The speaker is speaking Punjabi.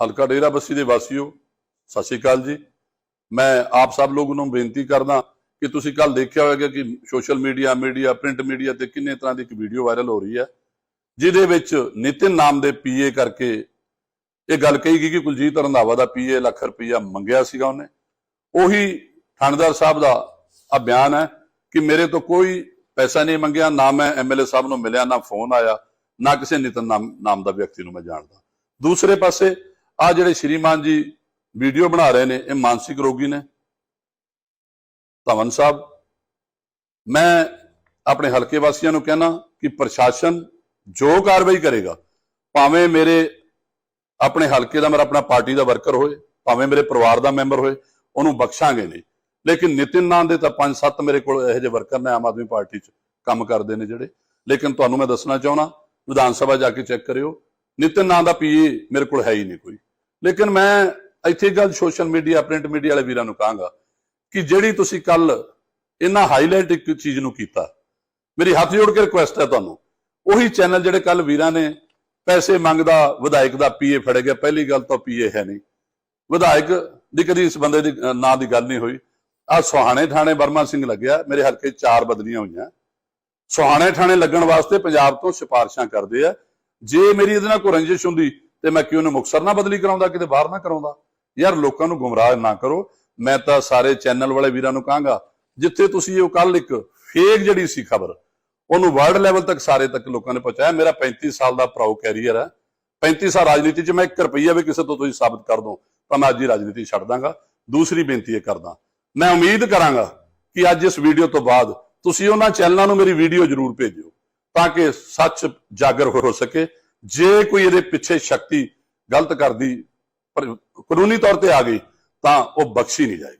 ਹਲਕਾ ਡੇਰਾ ਬੱਸੀ ਦੇ ਵਾਸੀਓ, ਸਤਿ ਸ਼੍ਰੀ ਅਕਾਲ ਜੀ। ਮੈਂ ਆਪ ਸਭ ਲੋਕ ਨੂੰ ਬੇਨਤੀ ਕਰਦਾ ਕਿ ਤੁਸੀਂ ਕੱਲ ਦੇਖਿਆ ਹੋਵੇਗਾ ਕਿ social media media, print media ਤੇ ਕਿੰਨੇ ਤਰ੍ਹਾਂ ਦੀ ਇੱਕ ਵੀਡੀਓ ਵਾਇਰਲ ਹੋ ਰਹੀ ਹੈ, ਜਿਹਦੇ ਵਿੱਚ ਨਿਤਿਨ ਨਾਮ ਦੇ ਪੀਏ ਕਰਕੇ ਇਹ ਗੱਲ ਕਹੀ ਗਈ ਕਿ ਕੁਲਜੀਤ ਰੰਧਾਵਾ ਦਾ ਪੀਏ ਲੱਖ ਰੁਪਈਆ ਮੰਗਿਆ ਸੀਗਾ ਉਹਨੇ। ਉਹੀ ਥਾਣੇਦਾਰ ਸਾਹਿਬ ਦਾ ਆ ਬਿਆਨ ਹੈ ਕਿ ਮੇਰੇ ਤੋਂ ਕੋਈ ਪੈਸਾ ਨਹੀਂ ਮੰਗਿਆ, ਨਾ ਮੈਂ ਐਮਐਲਏ ਸਾਹਿਬ ਨੂੰ ਮਿਲਿਆ, ਨਾ ਫੋਨ ਆਇਆ, ਨਾ ਕਿਸੇ ਨਿਤਨ ਨਾਮ ਨਾਮ ਦਾ ਵਿਅਕਤੀ ਨੂੰ ਮੈਂ ਜਾਣਦਾ। ਦੂਸਰੇ ਪਾਸੇ ਆ ਜਿਹੜੇ ਸ਼੍ਰੀਮਾਨ ਜੀ ਵੀਡੀਓ ਬਣਾ ਰਹੇ ਨੇ, ਇਹ ਮਾਨਸਿਕ ਰੋਗੀ ਨੇ। ਧਵਨ ਸਾਹਿਬ, ਮੈਂ ਆਪਣੇ ਹਲਕੇ ਵਾਸੀਆਂ ਨੂੰ ਕਹਿਣਾ ਕਿ ਪ੍ਰਸ਼ਾਸਨ ਜੋ ਕਾਰਵਾਈ ਕਰੇਗਾ, ਭਾਵੇਂ ਮੇਰੇ ਆਪਣੇ ਹਲਕੇ ਦਾ ਮੇਰਾ ਆਪਣਾ ਪਾਰਟੀ ਦਾ ਵਰਕਰ ਹੋਏ, ਭਾਵੇਂ ਮੇਰੇ ਪਰਿਵਾਰ ਦਾ ਮੈਂਬਰ ਹੋਏ, ਉਹਨੂੰ ਬਖਸ਼ਾਂਗੇ ਨਹੀਂ। ਲੇਕਿਨ ਨਿਤਿਨ ਨਾਂ ਦੇ ਤਾਂ ਪੰਜ ਸੱਤ ਮੇਰੇ ਕੋਲ ਇਹੋ ਜਿਹੇ ਵਰਕਰ ਨੇ ਆਮ ਆਦਮੀ ਪਾਰਟੀ 'ਚ ਕੰਮ ਕਰਦੇ ਨੇ ਜਿਹੜੇ। ਲੇਕਿਨ ਤੁਹਾਨੂੰ ਮੈਂ ਦੱਸਣਾ ਚਾਹੁੰਦਾ, ਵਿਧਾਨ ਸਭਾ ਜਾ ਕੇ ਚੈੱਕ ਕਰਿਓ, ਨਿਤਿਨ ਨਾਂ ਦਾ ਪੀਏ ਮੇਰੇ ਕੋਲ ਹੈ ਹੀ ਨਹੀਂ ਕੋਈ। ਲੇਕਿਨ ਮੈਂ ਇੱਥੇ ਗੱਲ ਸੋਸ਼ਲ ਮੀਡੀਆ, ਪ੍ਰਿੰਟ ਮੀਡੀਆ ਵਾਲੇ ਵੀਰਾਂ ਨੂੰ ਕਹਾਂਗਾ ਕਿ ਜਿਹੜੀ ਤੁਸੀਂ ਕੱਲ ਇਹਨਾਂ ਹਾਈਲਾਈਟ ਇੱਕ ਚੀਜ਼ ਨੂੰ ਕੀਤਾ, ਮੇਰੀ ਹੱਥ ਜੋੜ ਕੇ ਰਿਕੁਐਸਟ ਹੈ ਤੁਹਾਨੂੰ, ਉਹੀ ਚੈਨਲ ਜਿਹੜੇ ਕੱਲ ਵੀਰਾਂ ਨੇ ਪੈਸੇ ਮੰਗਦਾ, ਵਿਧਾਇਕ ਦਾ ਪੀਏ ਫੜੇ ਗਿਆ, ਪਹਿਲੀ ਗੱਲ ਤਾਂ ਪੀਏ ਹੈ ਨਹੀਂ। ਵਿਧਾਇਕ ਦੀ ਕਦੀ ਇਸ ਬੰਦੇ ਦੀ ਨਾਂ ਦੀ ਗੱਲ ਨਹੀਂ ਹੋਈ। ਆ ਸੁਹਾਣੇ ਥਾਣੇ ਬਰਮਾ ਸਿੰਘ ਲੱਗਿਆ, ਮੇਰੇ ਹਲਕੇ ਚਾਰ ਬਦਲੀਆਂ ਹੋਈਆਂ। ਸੁਹਾਣੇ ਥਾਣੇ ਲੱਗਣ ਵਾਸਤੇ ਪੰਜਾਬ ਤੋਂ ਸਿਫਾਰਿਸ਼ਾਂ ਕਰਦੇ ਆ। ਜੇ ਮੇਰੀ ਇਹਦੇ ਨਾਲ ਕੋਈ ਰੰਜਿਸ਼ ਹੁੰਦੀ ਤੇ ਮੈਂ ਕਿਉਂ ਨੂੰ ਮੁਕਸਰ ਨਾ ਬਦਲੀ ਕਰਾਉਂਦਾ, ਕਿਤੇ ਬਾਹਰ ਨਾ ਕਰਾਉਂਦਾ? ਯਾਰ ਲੋਕਾਂ ਨੂੰ ਗੁੰਮਰਾਹ ਨਾ ਕਰੋ। ਮੈਂ ਤਾਂ ਸਾਰੇ ਚੈਨਲ ਵਾਲੇ ਵੀਰਾਂ ਨੂੰ ਕਹਾਂਗਾ, ਜਿੱਥੇ ਤੁਸੀਂ ਉਹ ਕੱਲ ਇੱਕ ਫੇਕ ਜਿਹੜੀ ਸੀ ਖਬਰ, ਉਹਨੂੰ ਵਰਲਡ ਲੈਵਲ ਤੱਕ ਸਾਰੇ ਤੱਕ ਲੋਕਾਂ ਨੇ ਪਹੁੰਚਾਇਆ। ਮੇਰਾ 35 ਸਾਲ ਦਾ ਪ੍ਰਾਊ ਕੈਰੀਅਰ ਹੈ। 35 ਸਾਲ ਰਾਜਨੀਤੀ 'ਚ ਮੈਂ 1 ਰੁਪਈਆ ਵੀ ਕਿਸੇ ਤੋਂ ਤੁਸੀਂ ਸਾਬਤ ਕਰ ਦੋ ਤਾਂ ਮੈਂ ਅੱਜ ਹੀ ਰਾਜਨੀਤੀ ਛੱਡ ਦਾਂਗਾ। ਦੂਸਰੀ ਬੇਨਤੀ ਇਹ ਕਰਦਾ, ਮੈਂ ਉਮੀਦ ਕਰਾਂਗਾ ਕਿ ਅੱਜ ਇਸ ਵੀਡੀਓ ਤੋਂ ਬਾਅਦ ਤੁਸੀਂ ਉਹਨਾਂ ਚੈਨਲਾਂ ਨੂੰ ਮੇਰੀ ਵੀਡੀਓ ਜ਼ਰੂਰ ਭੇਜਿਓ, ਤਾਂ ਕਿ ਸੱਚ ਜਾਗਰ ਹੋ ਸਕੇ। ਜੇ ਕੋਈ ਇਹਦੇ ਪਿੱਛੇ ਸ਼ਕਤੀ ਗਲਤ ਕਰਦੀ ਕਾਨੂੰਨੀ ਤੌਰ ਤੇ ਆ ਗਈ, ਤਾਂ ਉਹ ਬਖਸ਼ੀ ਨਹੀਂ ਜਾਏਗੀ।